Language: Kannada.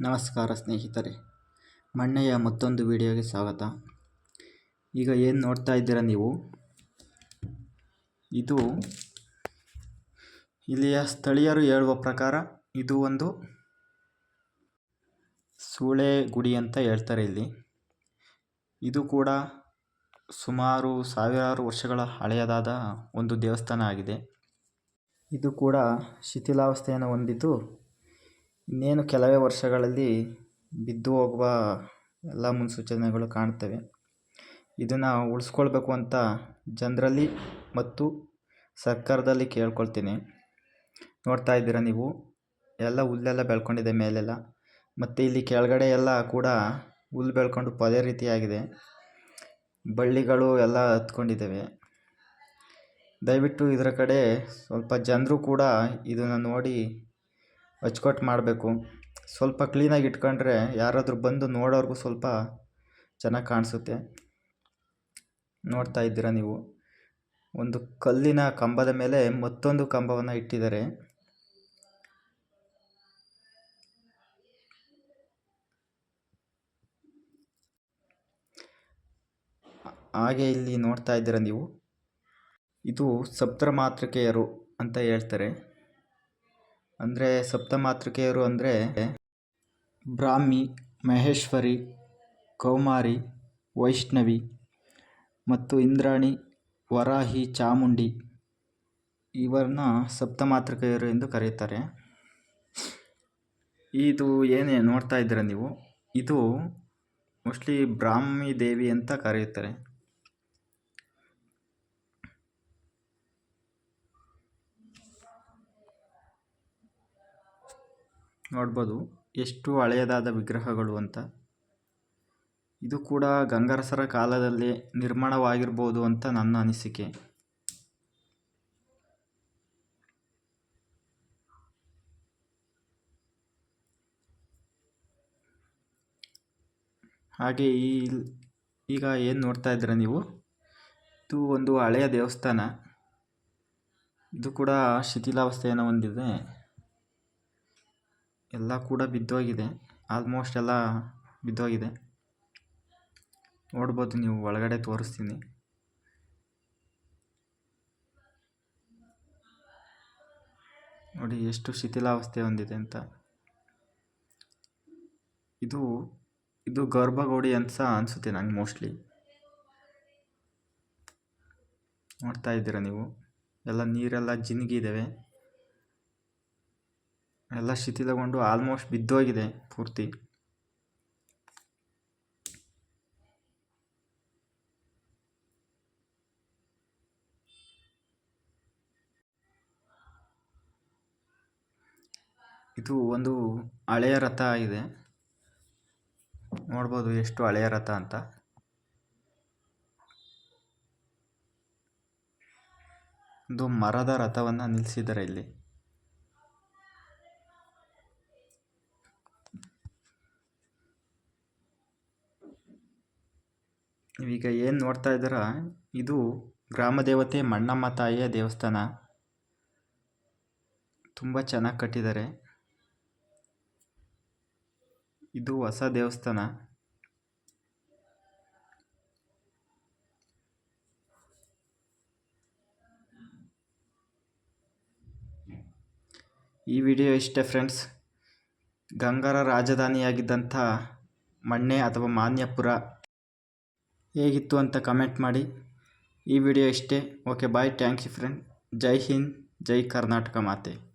ನಮಸ್ಕಾರ ಸ್ನೇಹಿತರೆ, ಮಣ್ಣೆಯ ಮತ್ತೊಂದು ವಿಡಿಯೋಗೆ ಸ್ವಾಗತ. ಈಗ ಏನು ನೋಡ್ತಾ ಇದ್ದೀರಾ ನೀವು? ಇದು ಇಲ್ಲಿಯ ಸ್ಥಳೀಯರು ಹೇಳುವ ಪ್ರಕಾರ ಇದು ಒಂದು ಸೂಳೆ ಗುಡಿ ಅಂತ ಹೇಳ್ತಾರೆ ಇಲ್ಲಿ. ಇದು ಕೂಡ ಸುಮಾರು ಸಾವಿರಾರು ವರ್ಷಗಳ ಹಳೆಯದಾದ ಒಂದು ದೇವಸ್ಥಾನ ಆಗಿದೆ. ಇದು ಕೂಡ ಶಿಥಿಲಾವಸ್ಥೆಯನ್ನು ಹೊಂದಿದ್ದು ಇನ್ನೇನು ಕೆಲವೇ ವರ್ಷಗಳಲ್ಲಿ ಬಿದ್ದು ಹೋಗುವ ಎಲ್ಲ ಮುನ್ಸೂಚನೆಗಳು ಕಾಣ್ತವೆ. ಇದನ್ನು ಉಳಿಸ್ಕೊಳ್ಬೇಕು ಅಂತ ಜನರಲ್ಲಿ ಮತ್ತು ಸರ್ಕಾರದಲ್ಲಿ ಕೇಳ್ಕೊಳ್ತೀನಿ. ನೋಡ್ತಾ ಇದ್ದೀರಾ ನೀವು? ಎಲ್ಲ ಹುಲ್ಲೆಲ್ಲ ಬೆಳ್ಕೊಂಡಿದೆ ಮೇಲೆಲ್ಲ. ಮತ್ತು ಇಲ್ಲಿ ಕೆಳಗಡೆ ಎಲ್ಲ ಕೂಡ ಹುಲ್ಲು ಬೆಳ್ಕೊಂಡು ಪೊದೆ ರೀತಿಯಾಗಿದೆ. ಬಳ್ಳಿಗಳು ಎಲ್ಲ ಹತ್ಕೊಂಡಿದ್ದಾವೆ. ದಯವಿಟ್ಟು ಇದರ ಕಡೆ ಸ್ವಲ್ಪ ಜನರು ಕೂಡ ಇದನ್ನು ನೋಡಿ ಅಚ್ಚುಕಟ್ಟು ಮಾಡಬೇಕು. ಸ್ವಲ್ಪ ಕ್ಲೀನಾಗಿ ಇಟ್ಕೊಂಡ್ರೆ ಯಾರಾದರೂ ಬಂದು ನೋಡೋರ್ಗೂ ಸ್ವಲ್ಪ ಚೆನ್ನಾಗಿ ಕಾಣಿಸುತ್ತೆ. ನೋಡ್ತಾ ಇದ್ದೀರಾ ನೀವು? ಒಂದು ಕಲ್ಲಿನ ಕಂಬದ ಮೇಲೆ ಮತ್ತೊಂದು ಕಂಬವನ್ನು ಇಟ್ಟಿದ್ದಾರೆ. ಹಾಗೆ ಇಲ್ಲಿ ನೋಡ್ತಾ ಇದ್ದೀರಾ ನೀವು? ಇದು ಸಪ್ತರ ಮಾತೃಕೆಯರು ಅಂತ ಹೇಳ್ತಾರೆ. ಅಂದರೆ ಸಪ್ತಮಾತೃಕೆಯರು ಅಂದರೆ ಬ್ರಾಹ್ಮಿ, ಮಹೇಶ್ವರಿ, ಕೌಮಾರಿ, ವೈಷ್ಣವಿ ಮತ್ತು ಇಂದ್ರಾಣಿ, ವರಾಹಿ, ಚಾಮುಂಡಿ ಇವರನ್ನ ಸಪ್ತಮಾತೃಕೆಯರು ಎಂದು ಕರೆಯುತ್ತಾರೆ. ಇದು ಏನೇ ನೋಡ್ತಾ ಇದ್ದೀರ ನೀವು? ಇದು ಮೋಸ್ಟ್ಲಿ ಬ್ರಾಹ್ಮಿ ದೇವಿ ಅಂತ ಕರೆಯುತ್ತಾರೆ. ನೋಡ್ಬೋದು. ಎಷ್ಟು ಹಳೆಯದಾದ ವಿಗ್ರಹಗಳು ಅಂತ. ಇದು ಕೂಡ ಗಂಗರಸರ ಕಾಲದಲ್ಲಿ ನಿರ್ಮಾಣವಾಗಿರ್ಬೋದು ಅಂತ ನನ್ನ ಅನಿಸಿಕೆ. ಹಾಗೆ ಈ ಈಗ ಏನು ನೋಡ್ತಾ ಇದ್ರೆ ನೀವು? ಇದು ಒಂದು ಹಳೆಯ ದೇವಸ್ಥಾನ. ಇದು ಕೂಡ ಶಿಥಿಲಾವಸ್ಥೆಯನ್ನು ಹೊಂದಿದೆ. ಎಲ್ಲ ಕೂಡ ಬಿದ್ದೋಗಿದೆ. ಆಲ್ಮೋಸ್ಟ್ ಎಲ್ಲ ಬಿದ್ದೋಗಿದೆ. ನೋಡ್ಬೋದು ನೀವು, ಒಳಗಡೆ ತೋರಿಸ್ತೀನಿ. ನೋಡಿ, ಎಷ್ಟು ಶಿಥಿಲಾವಸ್ಥೆ ಹೊಂದಿದೆ ಅಂತ. ಇದು ಇದು ಗರ್ಭಗೋಡಿ ಅಂತ ಸಹ ಅನಿಸುತ್ತೆ ನಂಗೆ ಮೋಸ್ಟ್ಲಿ ನೋಡ್ತಾ ಇದ್ದೀರಾ ನೀವು? ಎಲ್ಲ ನೀರೆಲ್ಲ ಜಿನುಗಿದ್ದಾವೆ ಎಲ್ಲ ಶಿಥಿಲಗೊಂಡು ಆಲ್ಮೋಸ್ಟ್ ಬಿದ್ದೋಗಿದೆ ಪೂರ್ತಿ. ಇದು ಒಂದು ಹಳೆಯ ರಥ ಇದೆ ನೋಡ್ಬೋದು ಎಷ್ಟು ಹಳೆಯ ರಥ ಅಂತ. ಒಂದು ಮರದ ರಥವನ್ನು ನಿಲ್ಲಿಸಿದ್ದಾರೆ ಇಲ್ಲಿ. ನೀವೀಗ ಏನು ನೋಡ್ತಾ ಇದ್ದೀರಾ? ಇದು ಗ್ರಾಮ ದೇವತೆ ಮಣ್ಣಮ್ಮ ತಾಯಿಯ ದೇವಸ್ಥಾನ. ತುಂಬ ಚೆನ್ನಾಗಿ ಕಟ್ಟಿದ್ದಾರೆ. ಇದು ಹೊಸ ದೇವಸ್ಥಾನ. ಈ ವಿಡಿಯೋ ಇಷ್ಟೇ ಫ್ರೆಂಡ್ಸ್. ಗಂಗರ ರಾಜಧಾನಿಯಾಗಿದ್ದಂಥ ಮಣ್ಣೆ ಅಥವಾ ಮಾನ್ಯಪುರ ಹೇಗಿತ್ತು ಅಂತ ಕಮೆಂಟ್ ಮಾಡಿ. ಈ ವಿಡಿಯೋ ಇಷ್ಟೇ. Okay bye thank you friend Jai Hind, Jai Karnataka ಮಾತೆ.